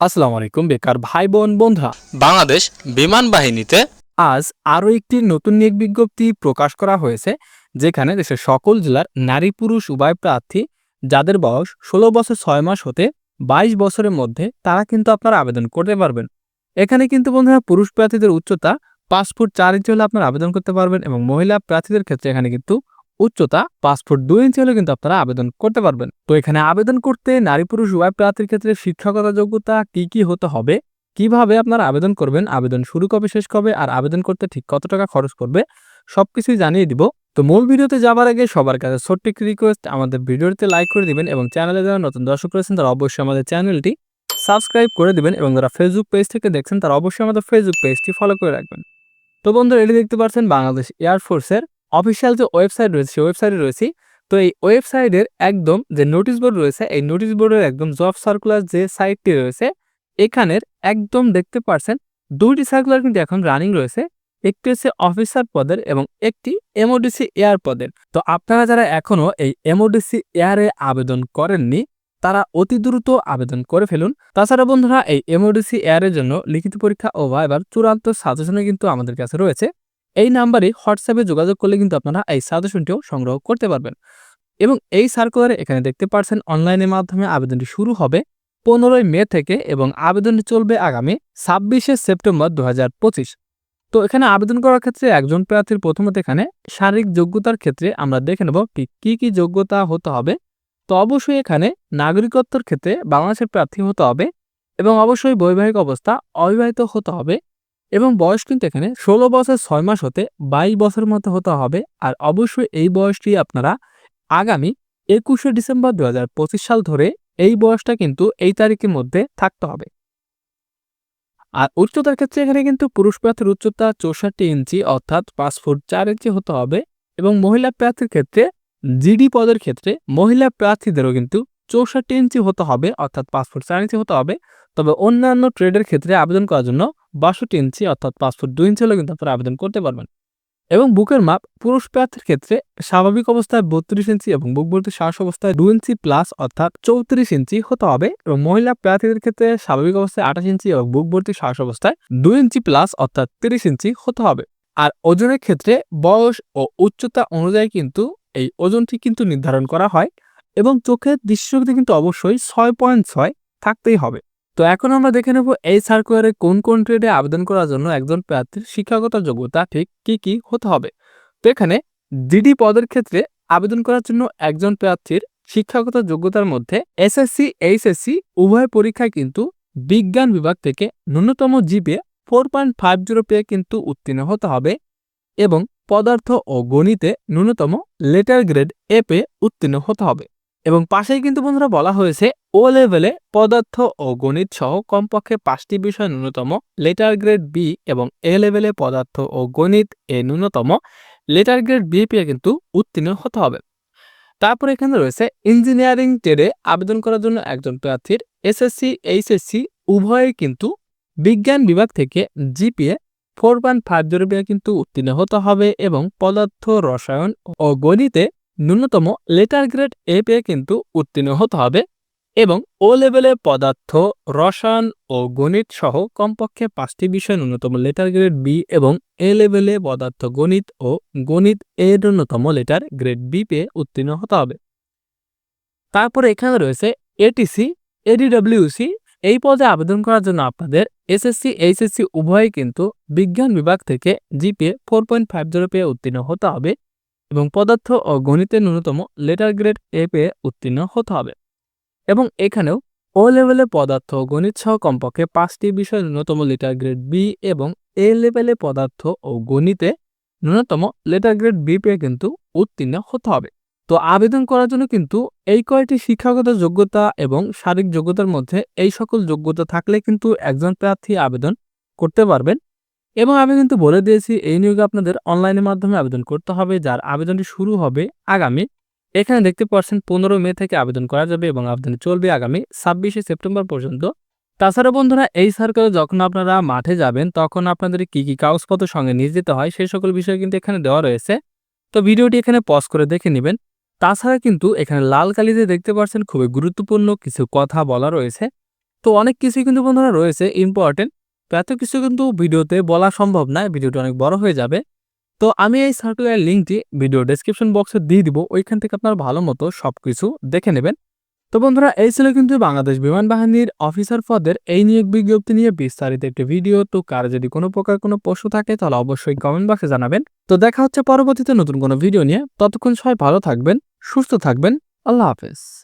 আসসালামু আলাইকুম বেকার ভাই বোন বন্ধুরা। বাংলাদেশ বিমান বাহিনীতে আজ আরও একটি নতুন নিয়োগ বিজ্ঞপ্তি প্রকাশ করা হয়েছে যেখানে দেশের সকল জেলার নারী পুরুষ উভয় প্রার্থী যাদের বয়স ষোলো বছর ছয় মাস হতে বাইশ বছরের মধ্যে তারা কিন্তু আপনারা আবেদন করতে পারবেন। এখানে কিন্তু বন্ধুরা পুরুষ প্রার্থীদের উচ্চতা পাঁচ ফুট চার ইঞ্চি হলে আপনারা আবেদন করতে পারবেন এবং মহিলা প্রার্থীদের ক্ষেত্রে এখানে কিন্তু উচ্চতা পাঁচ ফুট দুই ইঞ্চি হলে কিন্তু আপনারা আবেদন করতে পারবেন। তো এখানে আবেদন করতে নারী পুরুষ উভয় প্রার্থীর ক্ষেত্রে শিক্ষকতা যোগ্যতা কি কি হতে হবে, কীভাবে আপনারা আবেদন করবেন, আবেদন শুরু কবে, শেষ কবে, আর আবেদন করতে ঠিক কত টাকা খরচ করবে, সবকিছুই জানিয়ে দিব। তো মূল ভিডিওতে যাবার আগে সবার কাছে ছোট্ট একটি রিকোয়েস্ট আমাদের ভিডিওতে লাইক করে দিবেন এবং চ্যানেলে যারা নতুন দর্শক রয়েছেন, তারা অবশ্যই আমাদের চ্যানেলটি সাবস্ক্রাইব করে দিবেন এবং যারা ফেসবুক পেজ থেকে দেখছেন, তারা অবশ্যই আমাদের ফেসবুক পেজটি ফলো করে রাখবেন। তো বন্ধুরা, এটি দেখতে পাচ্ছেন বাংলাদেশ এয়ারফোর্সের অফিসিয়াল যে ওয়েবসাইট রয়েছে, সেই ওয়েবসাইটে রয়েছি। তো এই ওয়েবসাইটের একদম যে নোটিশ বোর্ড রয়েছে, এই নোটিশ বোর্ডের একদম জব সার্কুলার যে সাইটটি রয়েছে, এখানের একদম দেখতে পারছেন দুইটি সার্কুলার কিন্তু এখন রানিং রয়েছে। একটি হচ্ছে অফিসার পদের এবং একটি এমওডিসি এয়ার পদের। তো আপনারা যারা এখনও এই এমওডিসি এয়ারে আবেদন করেননি, তারা অতি দ্রুত আবেদন করে ফেলুন। তাছাড়া বন্ধুরা, এই এমওডিসি এয়ারের জন্য লিখিত পরীক্ষা ও ভাইবার চূড়ান্ত সাজেশনে কিন্তু আমাদের কাছে রয়েছে। এই নাম্বারে হোয়াটসঅ্যাপে যোগাযোগ করলে কিন্তু আপনারা এই সাজেশনটিও সংগ্রহ করতে পারবেন। এবং এই সার্কুলারে এখানে দেখতে পাচ্ছেন অনলাইনের মাধ্যমে আবেদনটি শুরু হবে পনেরোই মে থেকে এবং আবেদনটি চলবে আগামী ছাব্বিশে সেপ্টেম্বর দু হাজার পঁচিশ। তো এখানে আবেদন করার ক্ষেত্রে একজন প্রার্থীর প্রথমত এখানে শারীরিক যোগ্যতার ক্ষেত্রে আমরা দেখে নেব কী কী যোগ্যতা হতে হবে। তো অবশ্যই এখানে নাগরিকত্বর ক্ষেত্রে বাংলাদেশের প্রার্থী হতে হবে এবং অবশ্যই বৈবাহিক অবস্থা অবিবাহিত হতে হবে। এবং বয়স কিন্তু এখানে ষোলো বছর ছয় মাস হতে বাইশ বছর মতো হতে হবে। আর অবশ্যই এই বয়সটি আপনারা আগামী একুশে ডিসেম্বর দুই হাজার পঁচিশ সাল ধরে এই বয়সটা কিন্তু এই তারিখের মধ্যে থাকতে হবে। আর উচ্চতার ক্ষেত্রে এখানে কিন্তু পুরুষ প্রার্থীর উচ্চতা চৌষট্টি ইঞ্চি অর্থাৎ পাঁচ ফুট চার ইঞ্চি হতে হবে এবং মহিলা প্রার্থীর ক্ষেত্রে জিডি পদের ক্ষেত্রে মহিলা প্রার্থীদেরও কিন্তু চৌষট্টি ইঞ্চি হতে হবে অর্থাৎ পাঁচ ফুট চার ইঞ্চি হতে হবে। তবে অন্যান্য ট্রেডের ক্ষেত্রে আবেদন করার জন্য বাষট্টি ইঞ্চি অর্থাৎ পাঁচ ফুট দুই ইঞ্চি হলে কিন্তু আপনারা আবেদন করতে পারবেন। এবং বুকের মাপ পুরুষ প্রার্থীর ক্ষেত্রে স্বাভাবিক অবস্থায় বত্রিশ ইঞ্চি এবং বুক ভর্তি শ্বাস অবস্থায় দু ইঞ্চি প্লাস অর্থাৎ চৌত্রিশ ইঞ্চি হতে হবে এবং মহিলা প্রার্থীদের ক্ষেত্রে স্বাভাবিক অবস্থায় আঠাশ ইঞ্চি এবং বুক ভর্তি শ্বাস অবস্থায় দু ইঞ্চি প্লাস অর্থাৎ তিরিশ ইঞ্চি হতে হবে। আর ওজনের ক্ষেত্রে বয়স ও উচ্চতা অনুযায়ী কিন্তু এই ওজনটি কিন্তু নির্ধারণ করা হয় এবং চোখের দৃষ্টিশক্তি কিন্তু অবশ্যই ছয় পয়েন্ট ছয় থাকতেই হবে। তো এখন আমরা দেখে নেব এই সার্কুলারে কোন কোন ট্রেডে আবেদন করার জন্য একজন প্রার্থীর শিক্ষাগত যোগ্যতা ঠিক কি কি হতে হবে। তো এখানে জিডি পদের ক্ষেত্রে আবেদন করার জন্য একজন প্রার্থীর শিক্ষাগত যোগ্যতার মধ্যে এসএসসি এইচএসসি উভয় পরীক্ষায় কিন্তু বিজ্ঞান বিভাগ থেকে ন্যূনতম GPA four point five zero পেয়ে কিন্তু উত্তীর্ণ হতে হবে এবং পদার্থ ও গণিতে ন্যূনতম লেটার গ্রেড এ পেয়ে উত্তীর্ণ হতে হবে। এবং পাশেই কিন্তু বন্ধুরা বলা হয়েছে ও লেভেলে পদার্থ ও গণিত সহ কমপক্ষে পাঁচটি বিষয় ন্যূনতম লেটার গ্রেড বি এবং এ লেভেলে পদার্থ ও গণিত এ ন্যূনতম লেটার গ্রেড বি পেয়ে কিন্তু উত্তীর্ণ হতে হবে। তারপর এখানে রয়েছে ইঞ্জিনিয়ারিং ট্রেডে আবেদন করার জন্য একজন প্রার্থীর এসএসসি এইচএসসি উভয়ে কিন্তু বিজ্ঞান বিভাগ থেকে GPA four point five zero পেয়ে কিন্তু উত্তীর্ণ হতে হবে এবং পদার্থ, রসায়ন ও গণিতে ন্যূনতম লেটার গ্রেড এ পেয়ে কিন্তু উত্তীর্ণ হতে হবে এবং ও লেভেলে পদার্থ, রসায়ন ও গণিত সহ কমপক্ষে পাঁচটি বিষয় ন্যূনতম লেটার গ্রেড বি এবং এ লেভেলে পদার্থ, গণিত ও গণিত এ ন্যূনতম লেটার গ্রেড বি পেয়ে উত্তীর্ণ হতে হবে। তারপরে এখানে রয়েছে এটিসি এডিডব্লিউসি এই পদে আবেদন করার জন্য আপনাদের এসএসসি এইচএসসি উভয়ই কিন্তু বিজ্ঞান বিভাগ থেকে GPA four point five zero পেয়ে উত্তীর্ণ হতে হবে। এবং পদার্থ ও গণিতের ন্যূনতম লেটার গ্রেড এ পেয়ে উত্তীর্ণ হতে হবে। এবং এখানেও ও লেভেলে পদার্থ ও গণিত সহ কমপক্ষে পাঁচটি বিষয় ন্যূনতম লেটার গ্রেড বি এবং এ লেভেলে পদার্থ ও গণিতে ন্যূনতম লেটার গ্রেড বি পেয়ে কিন্তু উত্তীর্ণ হতে হবে। তো আবেদন করার জন্য কিন্তু এই কয়টি শিক্ষাগত যোগ্যতা এবং শারীরিক যোগ্যতার মধ্যে এই সকল যোগ্যতা থাকলে কিন্তু একজন প্রার্থী আবেদন করতে পারবেন। এবং আমি কিন্তু বলে দিয়েছি, এই নিয়োগে আপনাদের অনলাইনের মাধ্যমে আবেদন করতে হবে। যার আবেদনটি শুরু হবে আগামী, এখানে দেখতে পাচ্ছেন পনেরো মে থেকে আবেদন করা যাবে এবং আবেদন চলবে আগামী ছাব্বিশে সেপ্টেম্বর পর্যন্ত। তাছাড়া বন্ধুরা, এই সার্কেলে যখন আপনারা মাঠে যাবেন, তখন আপনাদের কি কি কাগজপত্র সঙ্গে নিয়ে যেতে হয় সেই সকল বিষয় কিন্তু এখানে দেওয়া রয়েছে। তো ভিডিওটি এখানে পজ করে দেখে নেবেন। তাছাড়া কিন্তু এখানে লাল কালিতে দেখতে পাচ্ছেন খুবই গুরুত্বপূর্ণ কিছু কথা বলা রয়েছে। তো অনেক কিছুই কিন্তু বন্ধুরা রয়েছে ইম্পর্টেন্ট তো এত কিছু কিন্তু ভিডিওতে বলা সম্ভব নয় ভিডিওটা অনেক বড় হয়ে যাবে। তো আমি এই সার্কুলার লিঙ্কটি ভিডিও ডেসক্রিপশন বক্সে দিয়ে দিব, ওইখান থেকে আপনার ভালো মতো সব কিছু দেখে নেবেন। তো বন্ধুরা, এই ছিল কিন্তু বাংলাদেশ বিমান বাহিনীর অফিসার পদের এই নিয়োগ বিজ্ঞপ্তি নিয়ে বিস্তারিত একটি ভিডিও তো কার যদি কোনো প্রকার কোনো প্রশ্ন থাকে, তাহলে অবশ্যই কমেন্ট বক্সে জানাবেন। তো দেখা হচ্ছে পরবর্তীতে নতুন কোনো ভিডিও নিয়ে। ততক্ষণ সবাই ভালো থাকবেন, সুস্থ থাকবেন। আল্লাহ হাফেজ।